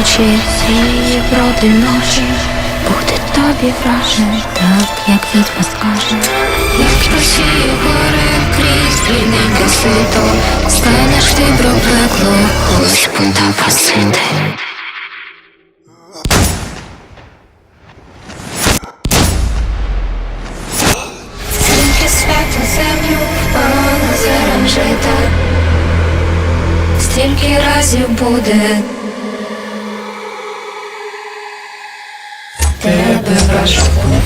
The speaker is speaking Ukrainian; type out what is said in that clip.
очі цієї проти ночі буде тобі вражений, так як відьма скаже. Як просіє гори крізь рідненьке світло, станеш ти про пекло, ось пунта пасинти. Тільки свято землю впало зерен стільки разів буде Flash.